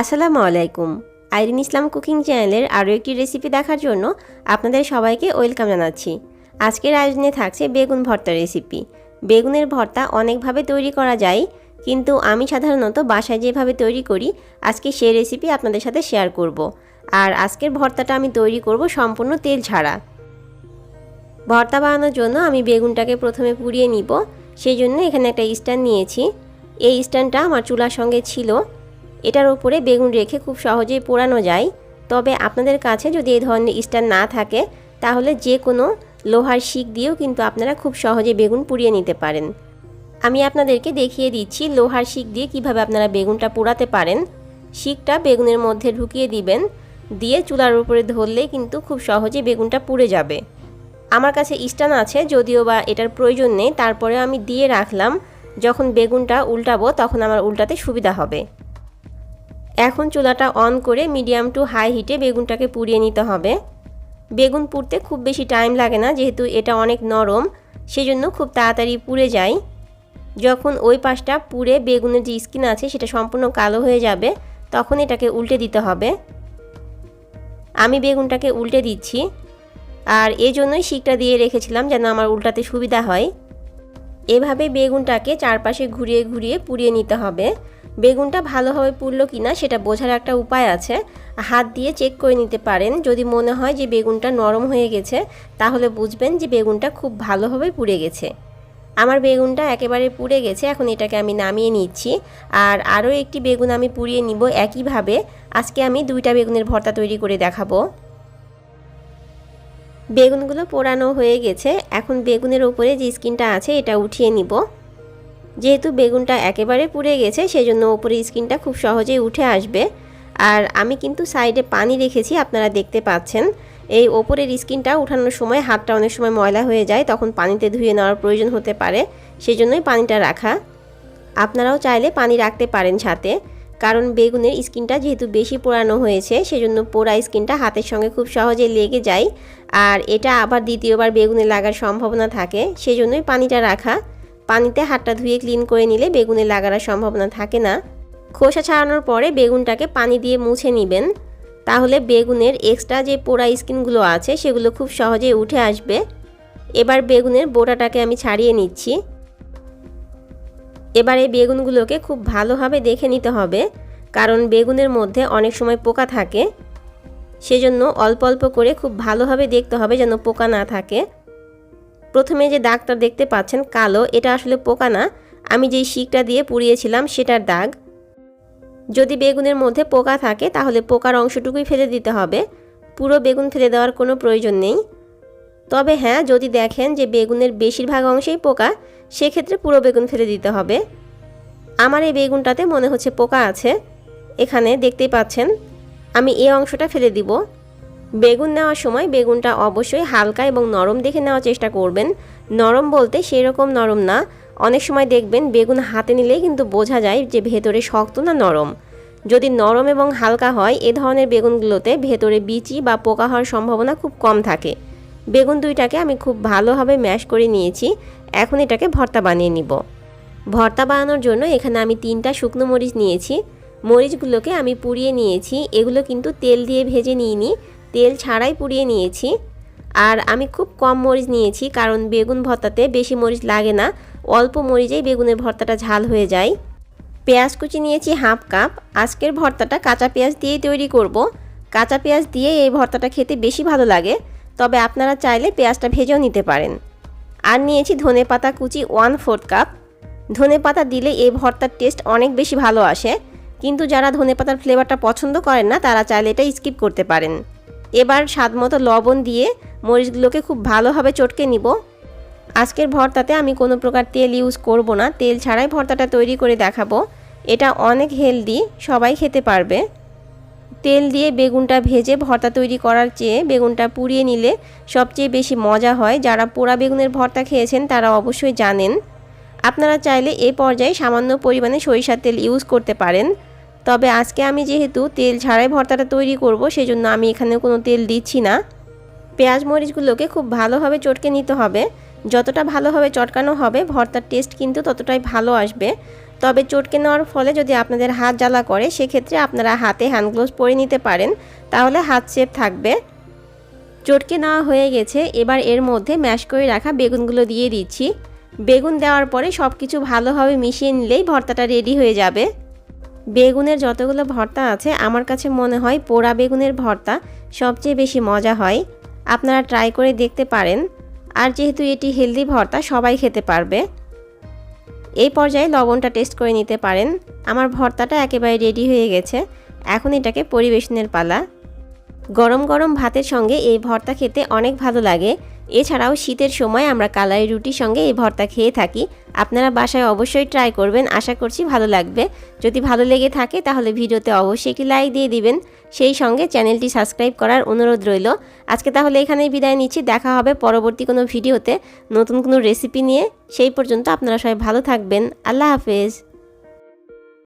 আসসালামু আলাইকুম। আইরিন ইসলাম কুকিং চ্যানেলের আরও একটি রেসিপি দেখার জন্য আপনাদের সবাইকে ওয়েলকাম জানাচ্ছি। আজকের আয়োজনে থাকছে বেগুন ভর্তা রেসিপি। বেগুনের ভর্তা অনেকভাবে তৈরি করা যায়, কিন্তু আমি সাধারণত বাসায় যেভাবে তৈরি করি, আজকে সেই রেসিপি আপনাদের সাথে শেয়ার করব। আর আজকের ভর্তাটা আমি তৈরি করব সম্পূর্ণ তেল ছাড়া। ভর্তা বানানোর জন্য আমি বেগুনটাকে প্রথমে পুড়িয়ে নিব, সেই জন্য এখানে একটা স্ট্যান্ড নিয়েছি। এই স্ট্যান্ডটা আমার চুলার সঙ্গে ছিল। এটার উপরে বেগুন রেখে খুব সহজেই পোড়ানো যায়। তবে আপনাদের কাছে যদি এই ধরনের স্ট্যান্ড না থাকে, তাহলে যে কোনো লোহার শিক দিয়েও কিন্তু আপনারা খুব সহজে বেগুন পুড়িয়ে নিতে পারেন। আমি আপনাদেরকে দেখিয়ে দিচ্ছি লোহার শিক দিয়ে কীভাবে আপনারা বেগুনটা পোড়াতে পারেন। শিকটা বেগুনের মধ্যে ঢুকিয়ে দিবেন, দিয়ে চুলার উপরে ধরলেই কিন্তু খুব সহজে বেগুনটা পুড়ে যাবে। আমার কাছে স্টান আছে, যদিও বা এটার প্রয়োজন নেই তারপরে আমি দিয়ে রাখলাম। যখন বেগুনটা উল্টাবো, তখন আমার উল্টাতে সুবিধা হবে। এখন চুলাটা অন করে মিডিয়াম টু হাই হিটে বেগুনটাকে পুড়িয়ে নিতে হবে। বেগুন পুড়তে খুব বেশি টাইম লাগে না, যেহেতু এটা অনেক নরম, সেজন্য খুব তাড়াতাড়ি পুড়ে যায়। যখন ওই পাশটা পুড়ে বেগুনের যে স্কিন আছে, সেটা সম্পূর্ণ কালো হয়ে যাবে, তখন এটাকে উল্টে দিতে হবে। আমি বেগুনটাকে উল্টে দিচ্ছি, আর এই জন্যই শিকটা দিয়ে রেখেছিলাম যেন আমার উল্টাতে সুবিধা হয়। এভাবে বেগুনটাকে চারপাশে ঘুরিয়ে ঘুরিয়ে পুড়িয়ে নিতে হবে। বেগুনটা ভালোভাবে পুড়লো কি না সেটা বোঝার একটা উপায় আছে। হাত দিয়ে চেক করে নিতে পারেন। যদি মনে হয় যে বেগুনটা নরম হয়ে গেছে, তাহলে বুঝবেন যে বেগুনটা খুব ভালোভাবে পুড়ে গেছে। আমার বেগুনটা একেবারে পুড়ে গেছে, এখন এটাকে আমি নামিয়ে নিচ্ছি। আর আরও একটি বেগুন আমি পুড়িয়ে নিব একইভাবে। আজকে আমি দুইটা বেগুনের ভর্তা তৈরি করে দেখাবো। বেগুনগুলো পোড়ানো হয়ে গেছে। এখন বেগুনের ওপরে যে স্কিনটা আছে, এটা উঠিয়ে নিব। যেহেতু বেগুনটা একেবারে পুড়ে গেছে, সেজন্য ওপরে স্কিনটা খুব সহজেই উঠে আসবে। আর আমি কিন্তু সাইডে পানি রেখেছি, আপনারা দেখতে পাচ্ছেন। এই ওপরের স্কিনটা উঠানোর সময় হাতটা অনেক সময় ময়লা হয়ে যায়, তখন পানিতে ধুয়ে নেওয়ার প্রয়োজন হতে পারে সেই জন্যই পানিটা রাখা। আপনারাও চাইলে পানি রাখতে পারেন সাথে, কারণ বেগুনের স্কিনটা যেহেতু বেশি পোড়ানো হয়েছে, সেজন্য পোড়া স্কিনটা হাতের সঙ্গে খুব সহজে লেগে যায়। আর এটা আবার দ্বিতীয়বার বেগুনে লাগার সম্ভাবনা থাকে, সেজন্যই পানিটা রাখা। পানিতে হাতটা ধুয়ে ক্লিন করে নিলে বেগুনে লাগার সম্ভাবনা থাকে না। খোসা ছাড়ানোর পরে বেগুনটাকে পানি দিয়ে মুছে নেবেন। তাহলে বেগুনের এক্সট্রা যে পোড়া স্কিনগুলো আছে, সেগুলো খুব সহজেই উঠে আসবে। এবার বেগুনের বোটাটাকে আমি ছাড়িয়ে নিচ্ছি। এবার এই বেগুনগুলোকে খুব ভালোভাবে দেখে নিতে হবে, কারণ বেগুনের মধ্যে অনেক সময় পোকা থাকে। সেজন্য অল্প অল্প করে খুব ভালোভাবে দেখতে হবে যেন পোকা না থাকে। প্রথমে যে দাগটা দেখতে পাচ্ছেন কালো, এটা আসলে পোকা না। আমি যেই শিকটা দিয়ে পুড়িয়েছিলাম সেটার দাগ। যদি বেগুনের মধ্যে পোকা থাকে, তাহলে পোকার অংশটুকুই ফেলে দিতে হবে। পুরো বেগুন ফেলে দেওয়ার কোনো প্রয়োজন নেই। তবে হ্যাঁ যদি দেখেন যে বেগুনের বেশিরভাগ অংশেই পোকা, সেক্ষেত্রে পুরো বেগুন ফেলে দিতে হবে। আমার এই বেগুনটাতে মনে হচ্ছে পোকা আছে। এখানে দেখতেই পাচ্ছেন, আমি এই অংশটা ফেলে দিব। বেগুন নেওয়ার সময় বেগুনটা অবশ্যই হালকা এবং নরম দেখে নেওয়ার চেষ্টা করবেন। নরম বলতে সেই রকম নরম না। অনেক সময় দেখবেন বেগুন হাতে নিলেই কিন্তু বোঝা যায় যে ভেতরে শক্ত না নরম। যদি নরম এবং হালকা হয়, এ ধরনের বেগুনগুলোতে ভেতরে বিচি বা পোকা হওয়ার সম্ভাবনা খুব কম থাকে। বেগুন দুইটাকে আমি খুব ভালোভাবে ম্যাশ করে নিয়েছি। এখন এটাকে ভর্তা বানিয়ে নিব। ভর্তা বানানোর জন্য এখানে আমি তিনটা শুকনো মরিচ নিয়েছি। মরিচগুলোকে আমি পুড়িয়ে নিয়েছি। এগুলো কিন্তু তেল দিয়ে ভেজে নিইনি। তেল ছাড়াই পুড়িয়ে নিয়েছি। আর আমি খুব কম মরিচ নিয়েছি, কারণ বেগুন ভর্তাতে বেশি মরিচ লাগে না। অল্প মরিচেই বেগুনের ভর্তাটা ঝাল হয়ে যায়। পেঁয়াজ কুচি নিয়েছি হাফ কাপ। আজকের ভর্তাটা কাঁচা পেঁয়াজ দিয়েই তৈরি করব। কাঁচা পেঁয়াজ দিয়ে এই ভর্তাটা খেতে বেশি ভালো লাগে। তবে আপনারা চাইলে পেঁয়াজটা ভেজেও নিতে পারেন। আর নিয়েছি ধনে পাতা কুচি ওয়ান ফোর্থ কাপ। ধনে পাতা দিলে এই ভর্তার টেস্ট অনেক বেশি ভালো আসে। কিন্তু যারা ধনে পাতার ফ্লেভারটা পছন্দ করেন না, তারা চাইলে এটা স্কিপ করতে পারেন। এবার স্বাদ মতো লবণ দিয়ে মরিচগুলোকে খুব ভালোভাবে চটকে নিব। আজকের ভর্তাতে আমি কোনো প্রকার তেল ইউজ করব না। তেল ছাড়াই ভর্তাটা তৈরি করে দেখাবো। এটা অনেক হেলদি সবাই খেতে পারবে। তেল দিয়ে বেগুনটা ভেজে ভর্তা তৈরি করার চেয়ে বেগুনটা পুড়িয়ে নিলে সবচেয়ে বেশি মজা হয়। যারা পোড়া বেগুনের ভর্তা খেয়েছেন, তারা অবশ্যই জানেন। আপনারা চাইলে এ পর্যায়ে সামান্য পরিমাণে সরিষার তেল ইউজ করতে পারেন। তবে আজকে আমি যেহেতু তেল ছাড়াই ভর্তাটা তৈরি করব, সেজন্য আমি এখানে কোনো তেল দিচ্ছি না। পেঁয়াজ মরিচগুলোকে খুব ভালোভাবে চটকে নিতে হবে। যতটা ভালোভাবে চটকানো হবে, ভর্তার টেস্ট কিন্তু ততটাই ভালো আসবে। তবে চটকে নেওয়ার ফলে যদি আপনাদের হাত জ্বালা করে, সেক্ষেত্রে আপনারা হাতে হ্যান্ড গ্লোভস পরে নিতে পারেন। তাহলে হাত সেফ থাকবে। চটকে নেওয়া হয়ে গেছে। এবার এর মধ্যে ম্যাশ করে রাখা বেগুনগুলো দিয়ে দিচ্ছি। বেগুন দেওয়ার পরে সব কিছু ভালোভাবে মিশিয়ে নিলেই ভর্তাটা রেডি হয়ে যাবে। বেগুনের যতগুলো ভর্তা আছে, আমার কাছে মনে হয় পোড়া বেগুনের ভর্তা সবচেয়ে বেশি মজা হয়। আপনারা ট্রাই করে দেখতে পারেন। আর যেহেতু এটি হেলদি ভর্তা, সবাই খেতে পারবে। এই পর্যায়ে লবণটা টেস্ট করে নিতে পারেন। আমার ভর্তাটা একেবারে রেডি হয়ে গেছে। এখন এটাকে পরিবেশনের পালা। গরম গরম ভাতের সঙ্গে এই ভর্তা খেতে অনেক ভালো লাগে। এছাড়াও শীতের সময় আমরা কালাই রুটির সঙ্গে এই ভর্তা খেয়ে থাকি। আপনারা বাসায় অবশ্যই ট্রাই করবেন, আশা করছি ভালো লাগবে। যদি ভালো লেগে থাকে তাহলে ভিডিওতে অবশ্যই একটি লাইক দিয়ে দিবেন। সেই সঙ্গে চ্যানেলটি সাবস্ক্রাইব করার অনুরোধ রইল। আজকে তাহলে এখানেই বিদায় নিচ্ছি, দেখা হবে পরবর্তী কোনো ভিডিওতে নতুন কোনো রেসিপি নিয়ে। সেই পর্যন্ত আপনারা সবাই ভালো থাকবেন। আল্লাহ হাফেজ।